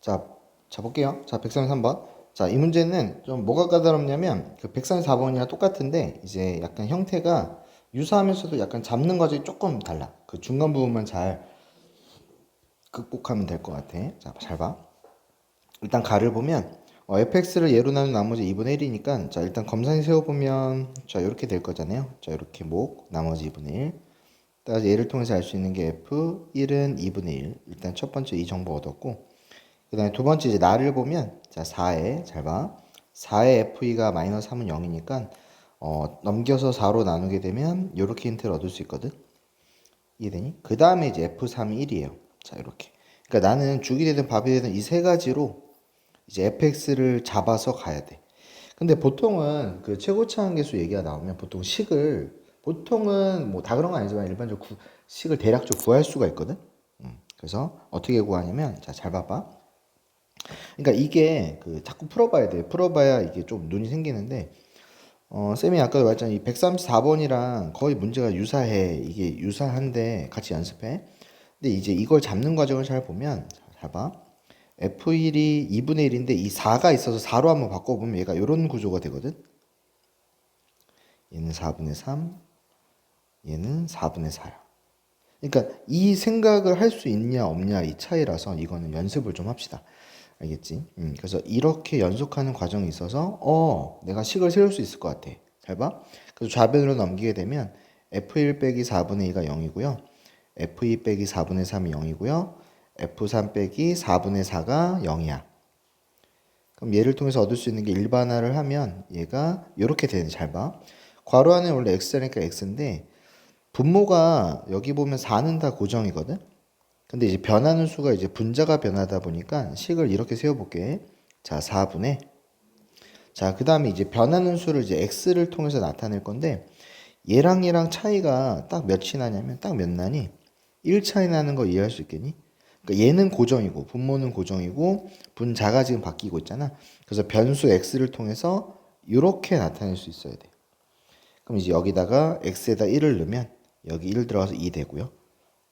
자, 자 볼게요. 자, 133번. 자, 이 문제는 좀 뭐가 까다롭냐면 그 134번이랑 똑같은데 이제 약간 형태가 유사하면서도 약간 잡는 과정이 조금 달라. 그 중간 부분만 잘 극복하면 될 것 같아. 자, 잘 봐. 일단 가를 보면 어, fx를 예로 나눈 나머지 2분의 1이니까 자, 일단 검산이 세워보면 자, 이렇게 될 거잖아요. 자, 이렇게 목 나머지 2분의 1. 따라서 얘를 통해서 알 수 있는 게 f1은 2분의 1. 일단 첫 번째 이 정보 얻었고 그 다음에 두 번째 이제 나를 보면 자 4에 잘 봐. 4의 FE가 마이너스 3은 0이니까 어, 넘겨서 4로 나누게 되면 이렇게 힌트를 얻을 수 있거든. 이해되니? 그 다음에 이제 F3이 1이에요. 자 이렇게. 그러니까 나는 죽이 되든 밥이 되든 이 세 가지로 이제 fx를 잡아서 가야 돼. 근데 보통은 그 최고차 한계수 얘기가 나오면 보통 식을 보통은 뭐 다 그런 건 아니지만 일반적으로 구- 식을 대략적으로 구할 수가 있거든. 음, 그래서 어떻게 구하냐면 자 잘 봐봐. 그러니까 이게 그 자꾸 풀어봐야 돼. 풀어봐야 이게 좀 눈이 생기는데 어, 쌤이 아까도 말했잖아. 이 134번이랑 거의 문제가 유사해. 이게 유사한데 같이 연습해. 근데 이제 이걸 잡는 과정을 잘 보면 자, 잘 봐. F1이 2분의 1인데 이 4가 있어서 4로 한번 바꿔보면 얘가 이런 구조가 되거든. 얘는 4분의 3, 얘는 4분의 4야. 그러니까 이 생각을 할 수 있냐 없냐 이 차이라서 이거는 연습을 좀 합시다. 알겠지? 음, 그래서 이렇게 연속하는 과정이 있어서 어 내가 식을 세울 수 있을 것 같아. 잘 봐. 그래서 좌변으로 넘기게 되면 f1 빼기 4분의 2가 0이고요. f2 빼기 4분의 3이 0이고요. f3 빼기 4분의 4가 0이야. 그럼 얘를 통해서 얻을 수 있는 게 일반화를 하면 얘가 이렇게 되는 잘 봐. 괄호 안에 원래 x니까 x인데 분모가 여기 보면 4는 다 고정이거든. 근데 이제 변하는 수가 이제 분자가 변하다 보니까 식을 이렇게 세워볼게. 자, 4분의. 자, 그 다음에 이제 변하는 수를 이제 x를 통해서 나타낼 건데 얘랑 얘랑 차이가 딱 몇이 나냐면 딱 몇 나니? 1 차이 나는 거 이해할 수 있겠니? 그러니까 얘는 고정이고 분모는 고정이고 분자가 지금 바뀌고 있잖아. 그래서 변수 x를 통해서 이렇게 나타낼 수 있어야 돼. 그럼 이제 여기다가 x에다 1을 넣으면 여기 1 들어가서 2 되고요.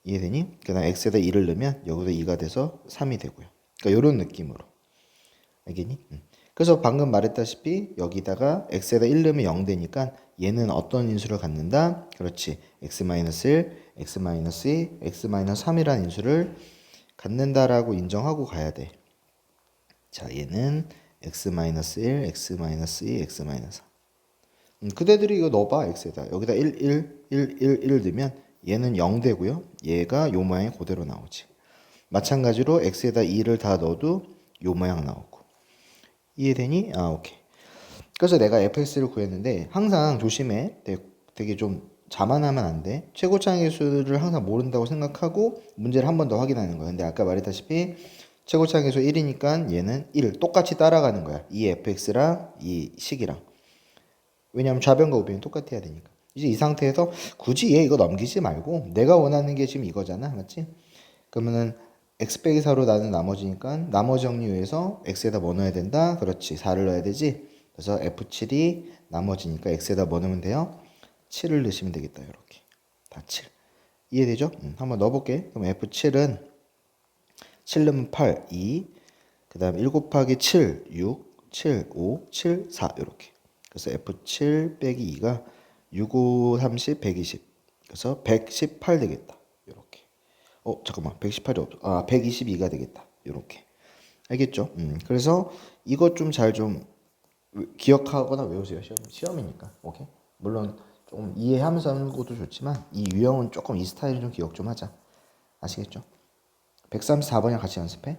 이해되니? 그 다음 x에다 2를 넣으면 여기도 2가 돼서 3이 되고요. 그러니까 이런 느낌으로. 알겠니? 음. 그래서 방금 말했다시피 여기다가 x에다 1 넣으면 0 되니까 얘는 어떤 인수를 갖는다? 그렇지. x-1, x-2, x-3이라는 인수를 갖는다라고 인정하고 가야 돼. 자, 얘는 x-1, x-2, x-3. 음, 그대들이 이거 넣어봐 x에다 여기다 1, 1, 1, 1, 1 넣으면 얘는 0 되고요. 얘가 요 모양이 그대로 나오지. 마찬가지로 x에다 2를 다 넣어도 요 모양 나오고. 이해되니? 아 오케이. 그래서 내가 fx를 구했는데 항상 조심해. 되게, 되게 좀 자만하면 안 돼. 최고차의 수를 항상 모른다고 생각하고 문제를 한 번 더 확인하는 거야. 근데 아까 말했다시피 최고차의 수 1이니까 얘는 1 똑같이 따라가는 거야. 이 fx랑 이 식이랑. 왜냐하면 좌변과 우변이 똑같아야 되니까. 이제 이 상태에서 굳이 얘 이거 넘기지 말고 내가 원하는 게 지금 이거잖아. 맞지? 그러면은 x 빼기 4로 나는 나머지니까 나머지 정리해서 x에다 뭐 넣어야 된다? 그렇지. 4를 넣어야 되지. 그래서 f7이 나머지니까 x에다 뭐 넣으면 돼요? 7을 넣으시면 되겠다. 이렇게. 다 7. 이해되죠? 음, 한번 넣어볼게. 그럼 f7은 7 넣으면 8, 2. 그 다음에 1 곱하기 7, 6, 7, 5, 7, 4 이렇게. 그래서 F7 빼기 2가 6, 5, 30, 120. 그래서 118 되겠다. 이렇게. 어, 잠깐만. 118이 없어. 아, 122가 되겠다. 이렇게. 알겠죠? 음. 그래서 이것 좀 잘좀 기억하거나 외우세요. 시험 시험이니까. 오케이. 물론 좀 이해하면서 하는 것도 좋지만 이 유형은 조금 이 스타일을 좀 기억 좀 하자. 아시겠죠? 134번이랑 같이 연습해.